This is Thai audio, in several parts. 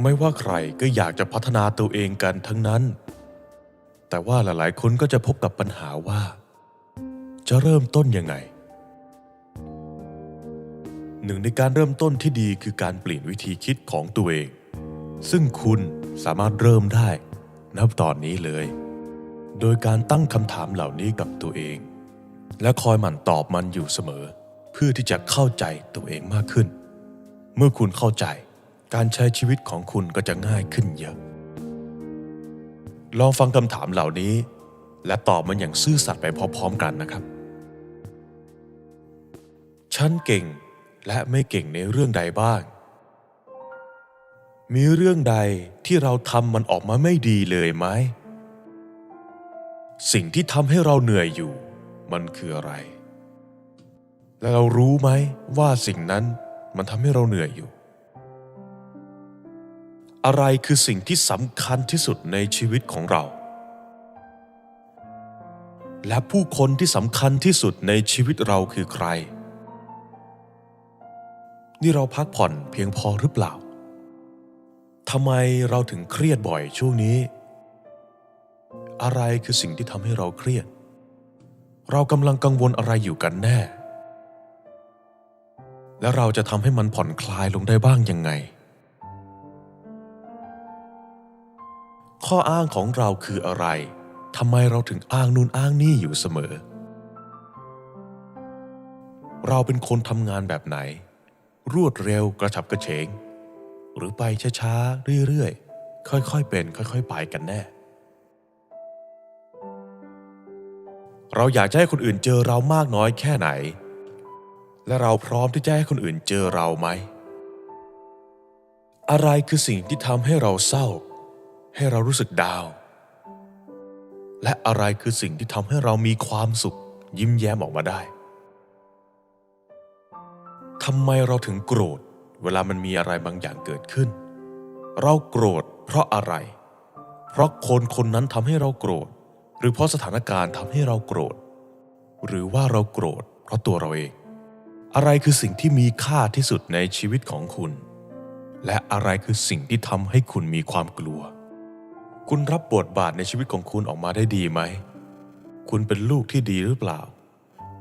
ไม่ว่าใครก็อยากจะพัฒนาตัวเองกันทั้งนั้น แต่ว่าหลายๆ คนก็จะพบกับปัญหาว่า จะเริ่มต้นยังไง หนึ่งในการเริ่มต้นที่ดีคือการเปลี่ยนวิธีคิดของตัวเอง ซึ่งคุณสามารถเริ่มได้ นับตอนนี้เลย โดยการตั้งคำถามเหล่านี้กับตัวเอง และคอยหมั่นตอบมันอยู่เสมอ เพื่อที่จะเข้าใจตัวเองมากขึ้น เมื่อคุณเข้าใจ การใช้ชีวิตของคุณก็จะง่ายขึ้นเยอะ ลองฟังคำถามเหล่านี้ และตอบมันอย่างซื่อสัตย์ไปพร้อมๆกันนะครับ ฉันเก่งและไม่เก่งในเรื่องใดบ้าง มีเรื่องใดที่เราทำมันออกมาไม่ดีเลยไหม สิ่งที่ทำให้เราเหนื่อยอยู่ มันคืออะไร และเรารู้ไหมว่าสิ่งนั้นมันทำให้เราเหนื่อยอยู่ อะไรคือสิ่งที่สำคัญที่สุดในชีวิตของเรา และผู้คนที่สำคัญที่สุดในชีวิตเราคือใคร นี่เราพักผ่อนเพียงพอหรือเปล่าทำไมเราถึงเครียดบ่อยช่วงนี้ อะไรคือสิ่งที่ทำให้เราเครียด เรากำลังกังวลอะไรอยู่กันแน่ และเราจะทำให้มันผ่อนคลายลงได้บ้างยังไง ข้ออ้างของเราคืออะไรทำไมเราถึงอ้างนู่นอ้างนี่อยู่เสมอ เราเป็นคนทำงานแบบไหน รวดเร็วกระฉับกระเฉง หรือไปช้าๆเรื่อยๆ ค่อยๆเป็น ค่อยๆ ไปกันแน่ เราอยากจะให้คนอื่นเจอเรามากน้อยแค่ไหน และเราพร้อมที่จะให้คนอื่นเจอเราไหม อะไรคือสิ่งที่ทำให้เราเศร้า ให้เรารู้สึกดาว และอะไรคือสิ่งที่ทำให้เรามีความสุข ยิ้มแย้มออกมาได้ทำไมเราถึงโกรธ เวลามันมีอะไรบางอย่างเกิดขึ้น เราโกรธ เพราะอะไร เพราะคนคนนั้นทำให้เราโกรธ หรือเพราะสถานการณ์ทำให้เราโกรธ หรือว่าเราโกรธ เพราะตัวเราเอง อะไรคือสิ่งที่มีค่าที่สุดในชีวิตของคุณ และอะไรคือสิ่งที่ทำให้คุณมีความกลัว คุณรับบทบาทในชีวิตของคุณออกมาได้ดีไหม คุณเป็นลูกที่ดีหรือเปล่า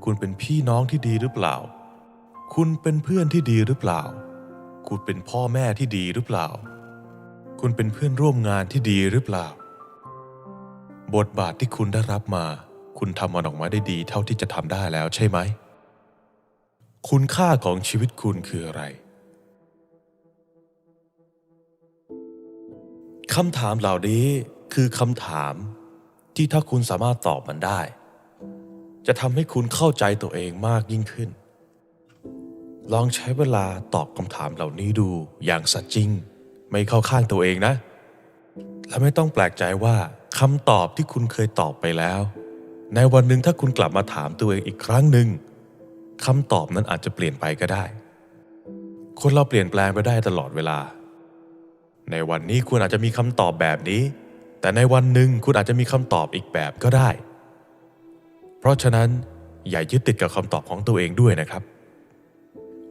คุณเป็นพี่น้องที่ดีหรือเปล่า คุณเป็นเพื่อนที่ดีหรือเปล่า คุณเป็นพ่อแม่ที่ดีหรือเปล่า คุณเป็นเพื่อนร่วมงานที่ดีหรือเปล่า บทบาทที่คุณได้รับมา คุณทำมันออกมาได้ดีเท่าที่จะทำได้แล้วใช่ไหม คุณค่าของชีวิตคุณคืออะไร คำถามเหล่านี้คือคำถามที่ถ้าคุณสามารถตอบมันได้ จะทำให้คุณเข้าใจตัวเองมากยิ่งขึ้น ลองใช้เวลาตอบคำถามเหล่านี้ดูอย่างสัตย์จริง ไม่เข้าข้างตัวเองนะ และไม่ต้องแปลกใจว่าคำตอบที่คุณเคยตอบไปแล้ว ในวันหนึ่งถ้าคุณกลับมาถามตัวเองอีกครั้งหนึ่งคำตอบนั้นอาจจะเปลี่ยนไปก็ได้ คนเราเปลี่ยนแปลงไปได้ตลอดเวลา ในวันนี้คุณอาจจะมีคำตอบแบบนี้ แต่ในวันหนึ่งคุณอาจจะมีคำตอบอีกแบบก็ได้ เพราะฉะนั้นอย่ายึดติดกับคำตอบของตัวเองด้วยนะครับ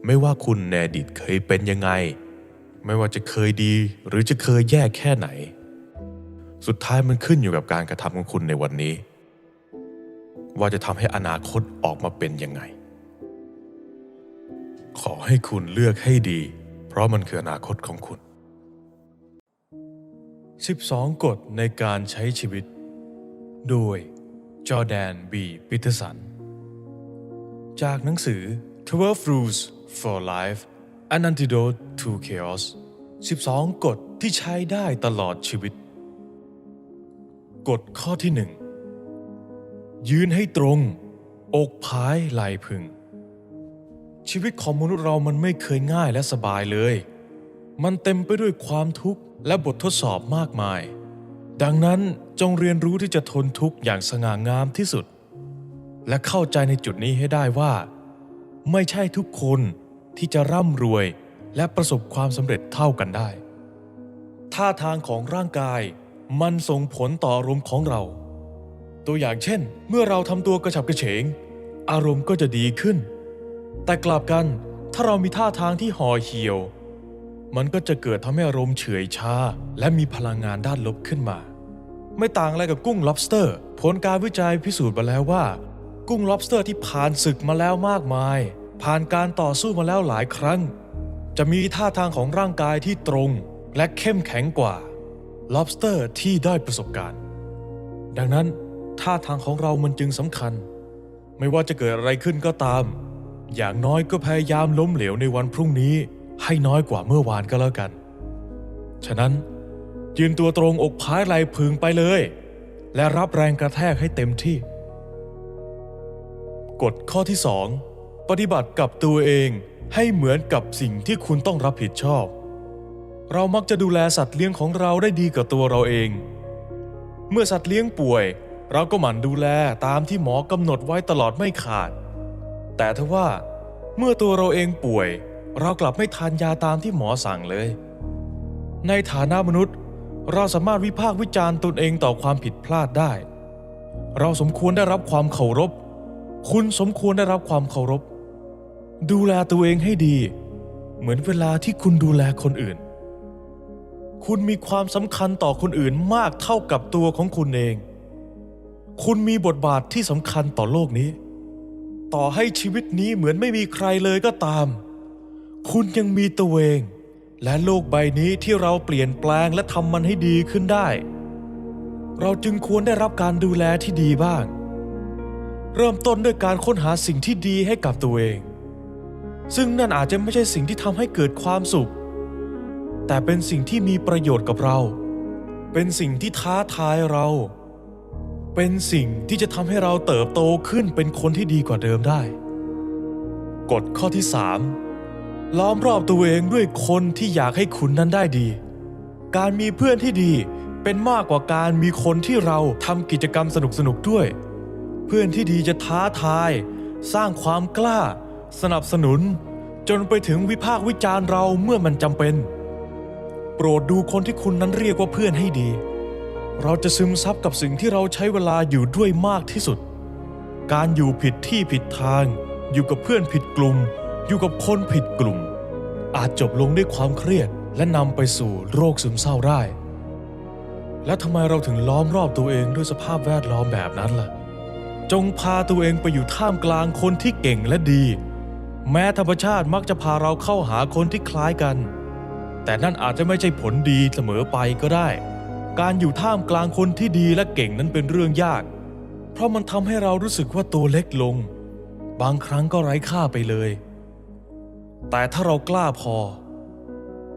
ไม่ว่าคุณในอดีตเคยเป็นยังไง ไม่ว่าจะเคยดีหรือจะเคยแย่แค่ไหน สุดท้ายมันขึ้นอยู่กับการกระทำของคุณในวันนี้ ว่าจะทำให้อนาคตออกมาเป็นยังไง ขอให้คุณเลือกให้ดี เพราะมันคืออนาคตของคุณ 12 กฎในการใช้ชีวิต โดย จอแดน บีปีเตสัน จากหนังสือ 12 Rules for Life An Antidote to Chaos 12 กฎที่ใช้ได้ตลอดชีวิต กฎข้อที่หนึ่งยืนให้ตรง อกพายไหลพึง ชีวิตของมนุษย์เรามันไม่เคยง่ายและสบายเลย มันเต็มไปด้วยความทุกข์ และบททดสอบมากมาย ดังนั้นจงเรียนรู้ที่จะทนทุกข์อย่างสง่างามที่สุด และเข้าใจในจุดนี้ให้ได้ว่า ไม่ใช่ทุกคนที่จะร่ำรวยและประสบความสำเร็จเท่ากันได้ ท่าทางของร่างกายมันส่งผลต่ออารมณ์ของเรา ตัวอย่างเช่น เมื่อเราทำตัวกระฉับกระเฉง อารมณ์ก็จะดีขึ้น แต่กลับกันถ้าเรามีท่าทางที่ห่อเหี่ยว มันก็จะเกิดทำให้อารมณ์เฉื่อยชา และมีพลังงานด้านลบขึ้นมา ไม่ต่างอะไรกับกุ้ง lobster ผลการวิจัยพิสูจน์มาแล้วว่า กุ้ง lobster ที่ผ่านศึกมาแล้วมากมาย ผ่านการต่อสู้มาแล้วหลายครั้ง จะมีท่าทางของร่างกายที่ตรงและเข้มแข็งกว่า lobster ที่ได้ประสบการณ์ ดังนั้นท่าทางของเรามันจึงสำคัญ ไม่ว่าจะเกิดอะไรขึ้นก็ตาม อย่างน้อยก็พยายามล้มเหลวในวันพรุ่งนี้ ให้น้อยกว่าเมื่อวานก็แล้วกัน ฉะนั้นยืนตัวตรงอกพายไหลพึงไปเลย และรับแรงกระแทกให้เต็มที่ กฎข้อที่2ปฏิบัติกับตัวเองให้เหมือนกับสิ่งที่คุณต้องรับผิดชอบ เรามักจะดูแลสัตว์เลี้ยงของเราได้ดีกว่าตัวเราเอง เมื่อสัตว์เลี้ยงป่วย เราก็หมั่นดูแลตามที่หมอกำหนดไว้ตลอดไม่ขาด แต่ทว่าเมื่อตัวเราเองป่วย เรากลับไม่ทานยาตามที่หมอสั่งเลย ในฐานะมนุษย์ เราสามารถวิพากษ์วิจารณ์ตนเองต่อความผิดพลาดได้ เราสมควรได้รับความเคารพ คุณสมควรได้รับความเคารพ ดูแลตัวเองให้ดี เหมือนเวลาที่คุณดูแลคนอื่น คุณมีความสำคัญต่อคนอื่นมากเท่ากับตัวของคุณเอง คุณมีบทบาทที่สำคัญต่อโลกนี้ ต่อให้ชีวิตนี้เหมือนไม่มีใครเลยก็ตาม คุณยังมีตัวเอง และโลกใบนี้ที่เราเปลี่ยนแปลงและทำมันให้ดีขึ้นได้ เราจึงควรได้รับการดูแลที่ดีบ้าง เริ่มต้นด้วยการค้นหาสิ่งที่ดีให้กับตัวเอง ซึ่งนั่นอาจจะไม่ใช่สิ่งที่ทำให้เกิดความสุข แต่เป็นสิ่งที่มีประโยชน์กับเรา เป็นสิ่งที่ท้าทายเรา เป็นสิ่งที่จะทำให้เราเติบโตขึ้นเป็นคนที่ดีกว่าเดิมได้ กฎข้อที่ 3 ล้อมรอบตัวเองด้วยคนที่อยากให้คุณนั้นได้ดี การมีเพื่อนที่ดีเป็นมากกว่าการมีคนที่เราทำกิจกรรมสนุกๆด้วย เพื่อนที่ดีจะท้าทาย สร้างความกล้า สนับสนุน จนไปถึงวิพากษ์วิจารณ์เราเมื่อมันจำเป็น โปรดดูคนที่คุณนั้นเรียกว่าเพื่อนให้ดี เราจะซึมซับกับสิ่งที่เราใช้เวลาอยู่ด้วยมากที่สุด การอยู่ผิดที่ผิดทาง อยู่กับเพื่อนผิดกลุ่ม อยู่กับคนผิดกลุ่ม อาจจบลงด้วยความเครียดและนำไปสู่โรคซึมเศร้าได้ และทำไมเราถึงล้อมรอบตัวเองด้วยสภาพแวดล้อมแบบนั้นล่ะ จงพาตัวเองไปอยู่ท่ามกลางคนที่เก่งและดี แม้ธรรมชาติมักจะพาเราเข้าหาคนที่คล้ายกัน แต่นั่นอาจจะไม่ใช่ผลดีเสมอไปก็ได้ การอยู่ท่ามกลางคนที่ดีและเก่งนั้นเป็นเรื่องยาก เพราะมันทำให้เรารู้สึกว่าตัวเล็กลง บางครั้งก็ไร้ค่าไปเลย แต่ถ้าเรากล้าพอ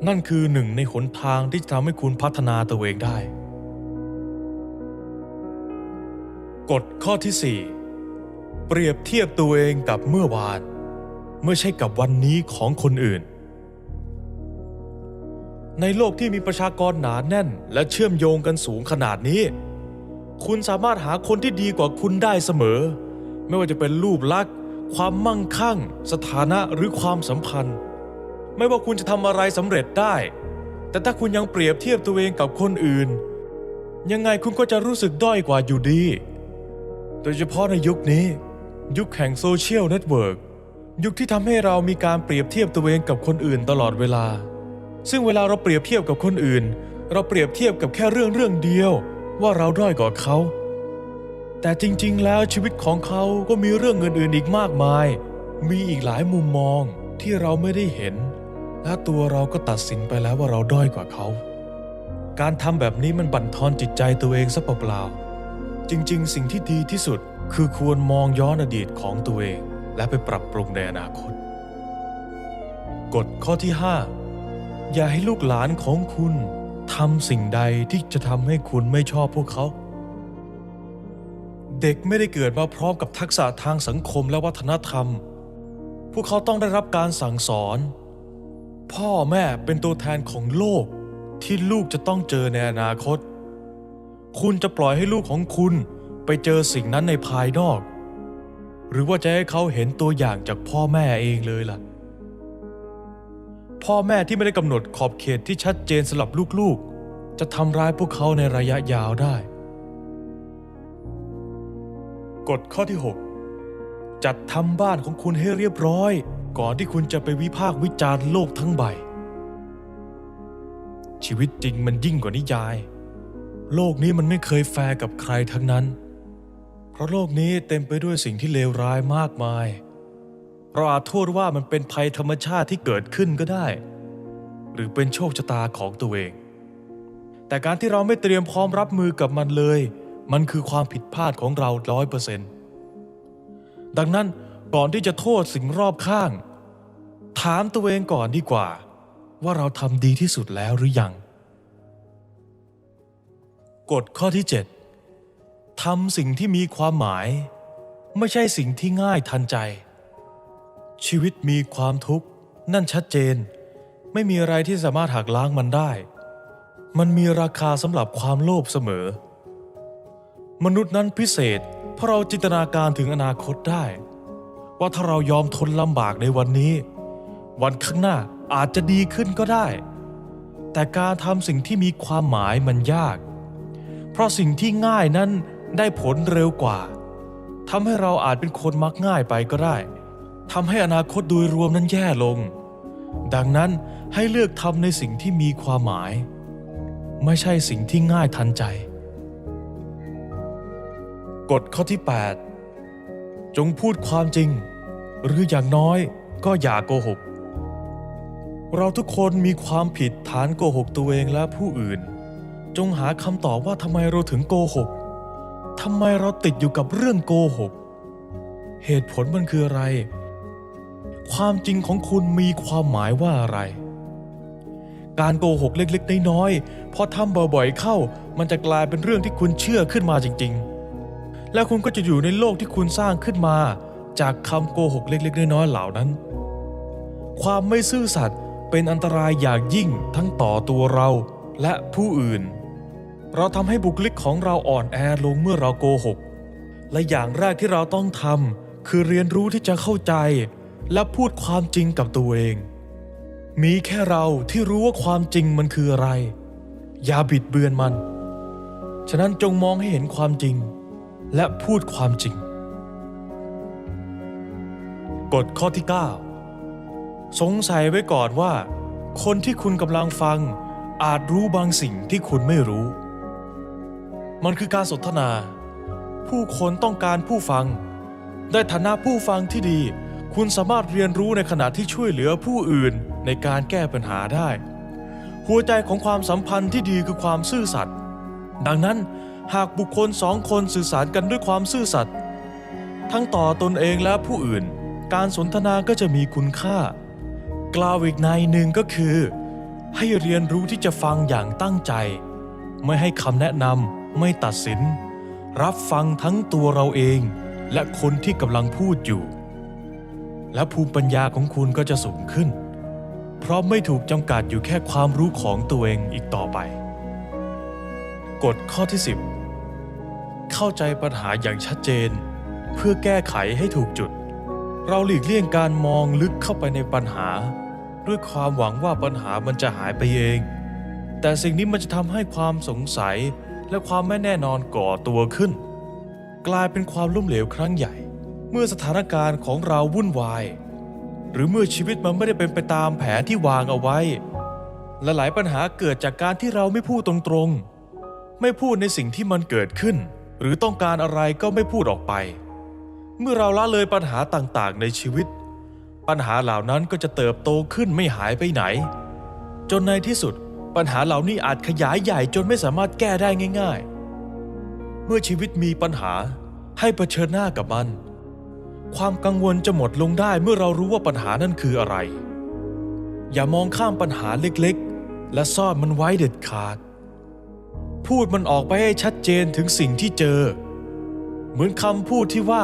นั่นคือหนึ่งในหนทางที่จะทำให้คุณพัฒนาตัวเองได้ กฎข้อที่ 4 เปรียบเทียบตัวเองกับเมื่อวานไม่ใช่กับวันนี้ของคนอื่น ในโลกที่มีประชากรหนาแน่น และเชื่อมโยงกันสูงขนาดนี้ คุณสามารถหาคนที่ดีกว่าคุณได้เสมอ ไม่ว่าจะเป็นรูปลักษณ์ ความมั่งคั่ง สถานะหรือความสัมพันธ์ ไม่ว่าคุณจะทำอะไรสำเร็จได้ แต่ถ้าคุณยังเปรียบเทียบตัวเองกับคนอื่น ยังไงคุณก็จะรู้สึกด้อยกว่าอยู่ดี โดยเฉพาะในยุคนี้ ยุคแห่งโซเชียลเน็ตเวิร์กยุคที่ทำให้เรามีการเปรียบเทียบตัวเองกับคนอื่นตลอดเวลา ซึ่งเวลาเราเปรียบเทียบกับคนอื่น เราเปรียบเทียบกับแค่เรื่องเรื่องเดียว ว่าเราด้อยกว่าเขา แต่จริงๆ แล้วชีวิตของเขาก็มีเรื่องอื่นๆอีกมากมาย มีอีกหลายมุมมองที่เราไม่ได้เห็น และตัวเราก็ตัดสินไปแล้วว่าเราด้อยกว่าเขา การทำแบบนี้มันบั่นทอนจิตใจตัวเองซะเปล่าๆจริงๆ สิ่งที่ดีที่สุดคือควรมองย้อนอดีตของตัวเอง และไปปรับปรุงในอนาคต กฎข้อที่ 5 อย่าให้ลูกหลานของคุณทำสิ่งใดที่จะทำให้คุณไม่ชอบพวกเขา เด็กไม่ได้เกิดมาพร้อมกับทักษะทางสังคมและวัฒนธรรม พวกเขาต้องได้รับการสั่งสอน พ่อแม่เป็นตัวแทนของโลกที่ลูกจะต้องเจอในอนาคต คุณจะปล่อยให้ลูกของคุณไปเจอสิ่งนั้นในภายนอก หรือว่าจะให้เขาเห็นตัวอย่างจากพ่อแม่เองเลยล่ะ พ่อแม่ที่ไม่ได้กำหนดขอบเขตที่ชัดเจนสำหรับลูกๆ จะทำร้ายพวกเขาในระยะยาวได้ กฎข้อที่ 6 จัดทำบ้านของคุณให้เรียบร้อย ก่อนที่คุณจะไปวิพากษ์วิจารณ์โลกทั้งใบ ชีวิตจริงมันยิ่งกว่านิยาย โลกนี้มันไม่เคยแฟร์กับใครทั้งนั้น เพราะโลกนี้เต็มไปด้วยสิ่งที่เลวร้ายมากมาย เราอาจโทษว่ามันเป็นภัยธรรมชาติที่เกิดขึ้นก็ได้ หรือเป็นโชคชะตาของตัวเอง แต่การที่เราไม่เตรียมพร้อมรับมือกับมันเลย มันคือความผิดพลาดของเราร้อยเปอร์เซ็นต์ดังนั้นก่อนที่จะโทษสิ่งรอบข้าง ถามตัวเองก่อนดีกว่า ว่าเราทำดีที่สุดแล้วหรือยัง กฎข้อที่ 7ทำสิ่งที่มีความหมาย ไม่ใช่สิ่งที่ง่ายทันใจ ชีวิตมีความทุกข์ นั่นชัดเจน ไม่มีอะไรที่สามารถหักล้างมันได้ มันมีราคาสำหรับความโลภเสมอ มนุษย์นั้นพิเศษ เพราะเราจินตนาการถึงอนาคตได้ ว่าถ้าเรายอมทนลำบากในวันนี้ วันข้างหน้าอาจจะดีขึ้นก็ได้ แต่การทำสิ่งที่มีความหมายมันยาก เพราะสิ่งที่ง่ายนั้นได้ผลเร็วกว่าทำให้เราอาจเป็นคนมักง่ายไปก็ได้ทำให้อนาคตโดยรวมนั้นแย่ลง ดังนั้นให้เลือกทำในสิ่งที่มีความหมาย ไม่ใช่สิ่งที่ง่ายทันใจ กฎข้อที่ 8 จงพูดความจริง หรืออย่างน้อยก็อย่าโกหก เราทุกคนมีความผิดฐานโกหกตัวเองและผู้อื่น จงหาคำตอบว่าทำไมเราถึงโกหกทำไมเราติดอยู่กับเรื่องโกหก เหตุผลมันคืออะไร ความจริงของคุณมีความหมายว่าอะไร การโกหกเล็กๆน้อยๆพอทำบ่อยๆเข้า มันจะกลายเป็นเรื่องที่คุณเชื่อขึ้นมาจริง ๆ แล้วคุณก็จะอยู่ในโลกที่คุณสร้างขึ้นมา จากคำโกหกเล็กๆน้อยๆเหล่านั้น ความไม่ซื่อสัตย์เป็นอันตรายอย่างยิ่งทั้งต่อตัวเราและผู้อื่น เราทำให้บุคลิกของเราอ่อนแอลงเมื่อเราโกหก และอย่างแรกที่เราต้องทำคือเรียนรู้ที่จะเข้าใจ และพูดความจริงกับตัวเอง มีแค่เราที่รู้ว่าความจริงมันคืออะไร อย่าบิดเบือนมัน ฉะนั้นจงมองให้เห็นความจริง และพูดความจริง กฎข้อที่ 9 สงสัยไว้ก่อนว่า คนที่คุณกำลังฟังอาจรู้บางสิ่งที่คุณไม่รู้ มันคือการสนทนา ผู้คนต้องการผู้ฟัง ได้ฐานะผู้ฟังที่ดี คุณสามารถเรียนรู้ในขณะที่ช่วยเหลือผู้อื่นในการแก้ปัญหาได้ หัวใจของความสัมพันธ์ที่ดีคือความซื่อสัตย์ดังนั้น หากบุคคลสองคนสื่อสารกันด้วยความซื่อสัตย์ทั้งต่อตนเองและผู้อื่น การสนทนาก็จะมีคุณค่า กล่าวอีกในหนึ่งก็คือ ให้เรียนรู้ที่จะฟังอย่างตั้งใจ ไม่ให้คำแนะนำไม่ตัดสิน รับฟังทั้งตัวเราเอง และคนที่กำลังพูดอยู่ และภูมิปัญญาของคุณก็จะสูงขึ้น เพราะไม่ถูกจำกัดอยู่แค่ความรู้ของตัวเองอีกต่อไปกฎข้อที่ 10 เข้าใจปัญหาอย่างชัดเจน เพื่อแก้ไขให้ถูกจุด เราหลีกเลี่ยงการมองลึกเข้าไปในปัญหา ด้วยความหวังว่าปัญหามันจะหายไปเอง แต่สิ่งนี้มันจะทำให้ความสงสัยและความไม่แน่นอนก่อตัวขึ้น กลายเป็นความล้มเหลวครั้งใหญ่ เมื่อสถานการณ์ของเราวุ่นวาย หรือเมื่อชีวิตมันไม่ได้เป็นไปตามแผนที่วางเอาไว้และหลายปัญหาเกิดจากการที่เราไม่พูดตรงๆ ไม่พูดในสิ่งที่มันเกิดขึ้น หรือต้องการอะไรก็ไม่พูดออกไป เมื่อเราละเลยปัญหาต่างๆ ในชีวิต ปัญหาเหล่านั้นก็จะเติบโตขึ้นไม่หายไปไหน จนในที่สุดปัญหาเหล่านี้อาจขยายใหญ่จนไม่สามารถแก้ได้ง่าย ๆ เมื่อชีวิตมีปัญหาให้เผชิญหน้ากับมัน ความกังวลจะหมดลงได้เมื่อเรารู้ว่าปัญหานั้นคืออะไร อย่ามองข้ามปัญหาเล็กๆ และซ่อนมันไว้เด็ดขาด พูดมันออกไปให้ชัดเจนถึงสิ่งที่เจอ เหมือนคำพูดที่ว่า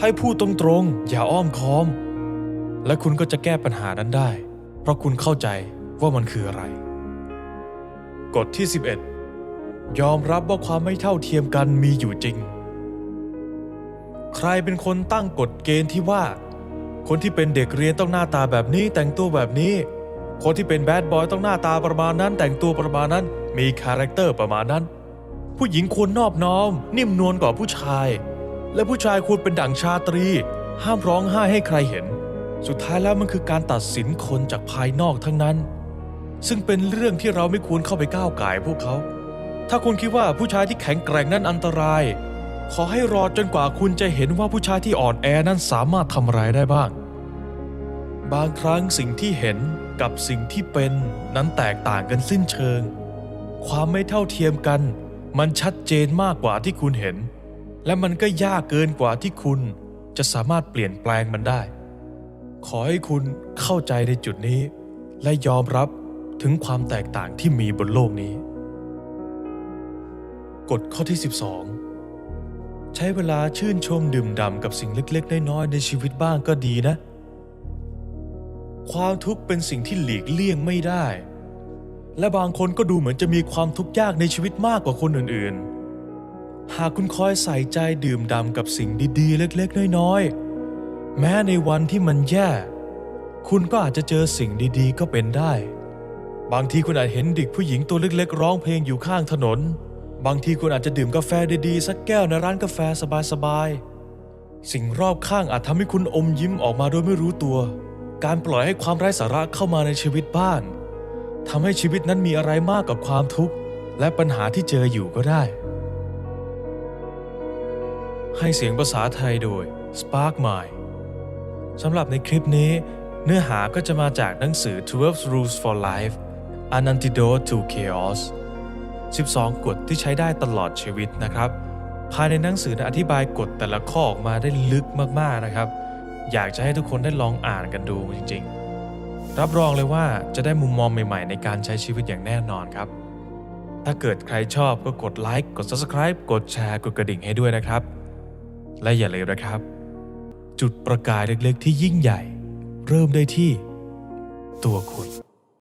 ให้พูดตรงๆ อย่าอ้อมค้อม และคุณก็จะแก้ปัญหานั้นได้ เพราะคุณเข้าใจว่ามันคืออะไร กฎที่ 11 ยอมรับว่าความไม่เท่าเทียมกันมีอยู่จริง ใครเป็นคนตั้งกฎเกณฑ์ที่ว่า คนที่เป็นเด็กเรียนต้องหน้าตาแบบนี้แต่งตัวแบบนี้ คนที่เป็นแบดบอยต้องหน้าตาประมาณนั้นแต่งตัวประมาณนั้น มีคาแรคเตอร์ประมาณนั้น ผู้หญิงควรนอบน้อม นิ่มนวลกว่าผู้ชาย และผู้ชายควรเป็นดั่งชาตรี ห้ามร้องไห้ให้ใครเห็น สุดท้ายแล้วมันคือการตัดสินคนจากภายนอกทั้งนั้น ซึ่งเป็นเรื่องที่เราไม่ควรเข้าไปก้าวไก่พวกเขา ถ้าคุณคิดว่าผู้ชายที่แข็งแกร่งนั้นอันตราย ขอให้รอจนกว่าคุณจะเห็นว่าผู้ชายที่อ่อนแอนั้นสามารถทำอะไรได้บ้าง บางครั้งสิ่งที่เห็นกับสิ่งที่เป็นนั้นแตกต่างกันสิ้นเชิง ความไม่เท่าเทียมกัน มันชัดเจนมากกว่าที่คุณเห็น และมันก็ยากเกินกว่าที่คุณจะสามารถเปลี่ยนแปลงมันได้ ขอให้คุณเข้าใจในจุดนี้ และยอมรับถึงความแตกต่างที่มีบนโลกนี้ กฎข้อที่ 12 ใช้เวลาชื่นชมดื่มด่ำกับสิ่งเล็กๆ น้อยๆในชีวิตบ้างก็ดีนะ ความทุกข์เป็นสิ่งที่หลีกเลี่ยงไม่ได้ และบางคนก็ดูเหมือนจะมีความทุกข์ยากในชีวิตมากกว่าคนอื่นๆ หากคุณคอยใส่ใจดื่มด่ำกับสิ่งดีๆ เล็กๆ น้อยๆ แม้ในวันที่มันแย่ คุณก็อาจจะเจอสิ่งดีๆ ก็เป็นได้ บางทีคุณอาจเห็นเด็กผู้หญิงตัวเล็กๆ ร้องเพลงอยู่ข้างถนน บางทีคุณอาจจะดื่มกาแฟดีๆ สักแก้วในร้านกาแฟสบายๆ สิ่งรอบข้างอาจทำให้คุณอมยิ้มออกมาโดยไม่รู้ตัว การปล่อยให้ความไร้สาระเข้ามาในชีวิตบ้าน ทำให้ชีวิตนั้นมีอะไรมากกับความทุกข์ และปัญหาที่เจออยู่ก็ได้ ให้เสียงภาษาไทยโดย Spark Mind สำหรับในคลิปนี้ เนื้อหาก็จะมาจากหนังสือ 12 Rules for Life An Antidote to Chaos 12 กฎที่ใช้ได้ตลอดชีวิตนะครับ ภายในหนังสืออธิบายกฎแต่ละข้อออกมาได้ลึกมากๆนะครับ อยากจะให้ทุกคนได้ลองอ่านกันดูจริงๆ รับรองเลยว่าจะได้มุมมองใหม่ ๆ ในการใช้ชีวิตอย่างแน่นอนครับ ถ้าเกิดใครชอบก็กดไลค์กด Subscribe กดแชร์กดกระดิ่งให้ด้วยนะครับ และอย่าลืมนะครับ จุดประกายเล็กๆที่ยิ่งใหญ่ เริ่มได้ที่ ตัวคุณ